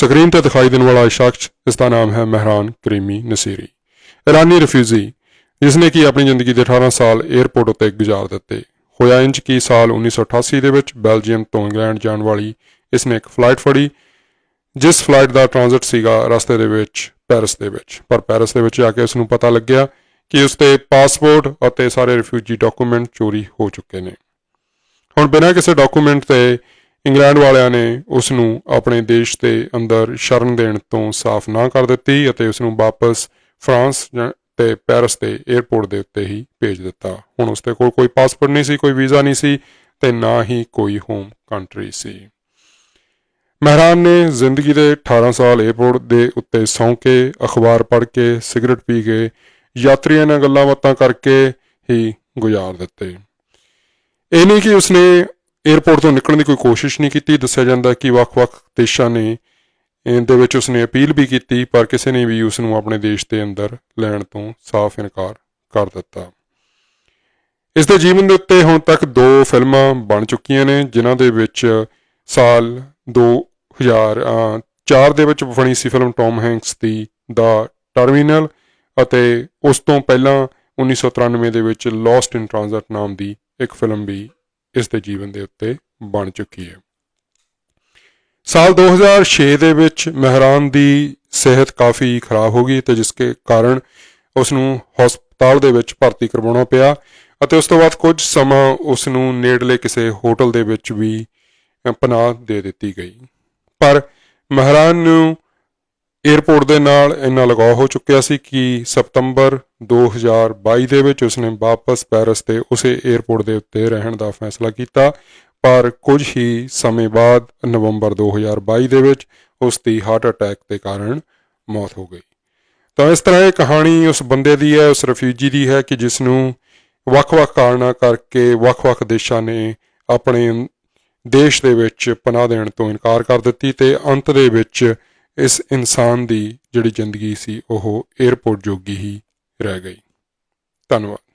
Screen ਤੇ ਦਿਖਾਈ ਦੇਣ ਵਾਲਾ ਇਹ ਸ਼ਖਸ, ਇਸ ਦਾ ਨਾਮ ਹੈ ਮਹਿਰਾਨ ਕਰੀਮੀ ਨਸੀਰੀ। ਇਰਾਨੀ ਰਿਫਿਊਜੀ ਜਿਸਨੇ ਕਿ ਆਪਣੀ ਜ਼ਿੰਦਗੀ ਦੇ 18 ਸਾਲ 에ਅਰਪੋਰਟ ਉੱਤੇ ਗੁਜ਼ਾਰ ਦਿੱਤੇ। ਹੋਇਆ ਇੰਜ ਕਿ ਸਾਲ 1988 ਦੇ ਵਿੱਚ ਬੈਲਜੀਅਮ ਤੋਂ ਇੰਗਲੈਂਡ ਜਾਣ ਵਾਲੀ ਇਸਨੇ ਇੱਕ ਫਲਾਈਟ ਫੜੀ, ਜਿਸ ਫਲਾਈਟ ਦਾ ਟ੍ਰਾਂਜ਼ਿਟ ਸੀਗਾ ਰਸਤੇ ਦੇ ਵਿੱਚ ਪੈਰਿਸ ਦੇ ਵਿੱਚ। ਪਰ ਪੈਰਿਸ ਦੇ ਵਿੱਚ ਜਾ ਕੇ ਉਸ ਨੂੰ ਪਤਾ ਲੱਗਿਆ ਕਿ ਉਸ 'ਤੇ ਪਾਸਪੋਰਟ ਅਤੇ ਸਾਰੇ ਰਿਫਿਊਜੀ ਡਾਕੂਮੈਂਟ ਚੋਰੀ ਹੋ ਚੁੱਕੇ ਨੇ। ਹੁਣ ਬਿਨਾਂ ਕਿਸੇ ਡਾਕੂਮੈਂਟ ਤੇ ਇੰਗਲੈਂਡ ਵਾਲਿਆਂ ਨੇ ਉਸ ਨੂੰ ਆਪਣੇ ਦੇਸ਼ ਦੇ ਅੰਦਰ ਸ਼ਰਨ ਦੇਣ ਤੋਂ ਸਾਫ਼ ਨਾ ਕਰ ਦਿੱਤੀ ਅਤੇ ਉਸ ਨੂੰ ਵਾਪਸ ਫਰਾਂਸ ਜਾਂ- ਤੇ ਪੈਰਿਸ ਦੇ 에ਅਰਪੋਰਟ ਦੇ ਉੱਤੇ ਹੀ ਭੇਜ ਦਿੱਤਾ। ਹੁਣ ਉਸ ਦੇ ਕੋਲ ਕੋਈ ਪਾਸਪੋਰਟ ਨਹੀਂ ਸੀ, ਕੋਈ ਵੀਜ਼ਾ ਨਹੀਂ ਸੀ ਤੇ ਨਾ ਹੀ ਕੋਈ ਹੋਮ ਕੰਟਰੀ ਸੀ। ਮਹਿਰਾਨ ਨੇ ਜ਼ਿੰਦਗੀ ਦੇ 18 ਸਾਲ 에ਅਰਪੋਰਟ ਦੇ ਉੱਤੇ ਸੌਂ ਕੇ, ਅਖਬਾਰ ਪੜ੍ਹ ਕੇ, ਸਿਗਰਟ ਪੀ ਕੇ, ਯਾਤਰੀਆਂ ਨਾਲ ਗੱਲਾਂ ਬਾਤਾਂ ਕਰਕੇ ਹੀ ਗੁਜ਼ਾਰ ਦਿੱਤੇ। ਇਹ ਨਹੀਂ ਕਿ ਉਸਨੇ 에ਅਰਪੋਰਟ ਤੋਂ ਨਿਕਲਣ ਦੀ ਕੋਈ ਕੋਸ਼ਿਸ਼ ਨਹੀਂ ਕੀਤੀ। ਦੱਸਿਆ ਜਾਂਦਾ ਕਿ ਵੱਖ-ਵੱਖ ਦੇਸ਼ਾਂ ਨੇ ਦੇ ਵਿੱਚ ਉਸਨੇ ਅਪੀਲ ਵੀ ਕੀਤੀ, ਪਰ ਕਿਸੇ ਨੇ ਵੀ ਉਸ ਨੂੰ ਆਪਣੇ ਦੇਸ਼ ਦੇ ਅੰਦਰ ਲੈਣ ਤੋਂ ਸਾਫ਼ ਇਨਕਾਰ ਕਰ ਦਿੱਤਾ। ਇਸ ਦੇ ਜੀਵਨ ਦੇ ਉੱਤੇ ਹੁਣ ਤੱਕ ਦੋ ਫਿਲਮਾਂ ਬਣ ਚੁੱਕੀਆਂ ਨੇ, ਜਿਨ੍ਹਾਂ ਦੇ ਵਿੱਚ ਸਾਲ 2004 ਦੇ ਵਿੱਚ ਬਣੀ ਸੀ ਫਿਲਮ ਟੌਮ ਹੈਂਕਸ ਦੀ ਦਾ ਟਰਮੀਨਲ ਅਤੇ ਉਸ ਤੋਂ ਪਹਿਲਾਂ 1993 ਦੇ ਵਿੱਚ ਲੌਸਟ ਇਨ ਟ੍ਰਾਂਜ਼ਿਟ ਨਾਮ ਦੀ ਇੱਕ ਫਿਲਮ ਵੀ ਇਸ ਦੇ ਜੀਵਨ ਦੇ ਉੱਤੇ ਬਣ ਚੁੱਕੀ ਹੈ। ਸਾਲ 2006 ਦੇ ਵਿੱਚ ਮਹਿਰਾਨ ਦੀ ਸਿਹਤ ਕਾਫੀ ਖਰਾਬ ਹੋ ਗਈ ਤੇ ਜਿਸ ਕੇ ਕਾਰਨ ਉਸ ਨੂੰ ਹਸਪਤਾਲ ਦੇ ਵਿੱਚ ਭਰਤੀ ਕਰਵਾਉਣਾ ਪਿਆ ਅਤੇ ਉਸ ਤੋਂ ਬਾਅਦ ਕੁਝ ਸਮਾਂ ਉਸ ਨੂੰ ਨੇੜਲੇ ਕਿਸੇ ਹੋਟਲ ਦੇ ਵਿੱਚ ਵੀ ਪਨਾਹ ਦੇ ਦਿੱਤੀ ਗਈ। ਪਰ ਮਹਿਰਾਨ ਨੂੰ 에ਅਰਪੋਰਟ ਦੇ ਨਾਲ ਇੰਨਾ ਲਗਾਅ ਹੋ ਚੁੱਕਿਆ ਸੀ ਕਿ ਸਤੰਬਰ 2022 ਦੇ ਵਿੱਚ ਉਸਨੇ ਵਾਪਸ ਪੈਰਿਸ ਤੇ ਉਸੇ 에ਅਰਪੋਰਟ ਦੇ ਉੱਤੇ ਰਹਿਣ ਦਾ ਫੈਸਲਾ ਕੀਤਾ। ਪਰ ਕੁਝ ਹੀ ਸਮੇਂ ਬਾਅਦ ਨਵੰਬਰ 2022 ਦੇ ਵਿੱਚ ਉਸ ਦੀ ਹਾਰਟ ਅਟੈਕ ਦੇ ਕਾਰਨ ਮੌਤ ਹੋ ਗਈ। ਤਾਂ ਇਸ ਤਰ੍ਹਾਂ ਇਹ ਕਹਾਣੀ ਉਸ ਬੰਦੇ ਦੀ ਹੈ, ਉਸ ਰਿਫਿਊਜੀ ਦੀ ਹੈ ਕਿ ਜਿਸ ਨੂੰ ਵੱਖ-ਵੱਖ ਕਾਰਨਾਂ ਕਰਕੇ ਵੱਖ-ਵੱਖ ਦੇਸ਼ਾਂ ਨੇ ਆਪਣੇ ਦੇਸ਼ ਦੇ ਵਿੱਚ ਪਨਾਹ ਦੇਣ ਤੋਂ ਇਨਕਾਰ ਕਰ ਦਿੱਤੀ ਤੇ ਅੰਤ ਦੇ ਵਿੱਚ ਇਸ ਇਨਸਾਨ ਦੀ ਜਿਹੜੀ ਜ਼ਿੰਦਗੀ ਸੀ, ਉਹ 에ਅਰਪੋਰਟ ਜੋਗੀ ਹੀ ਰਹਿ ਗਈ। ਧੰਨਵਾਦ।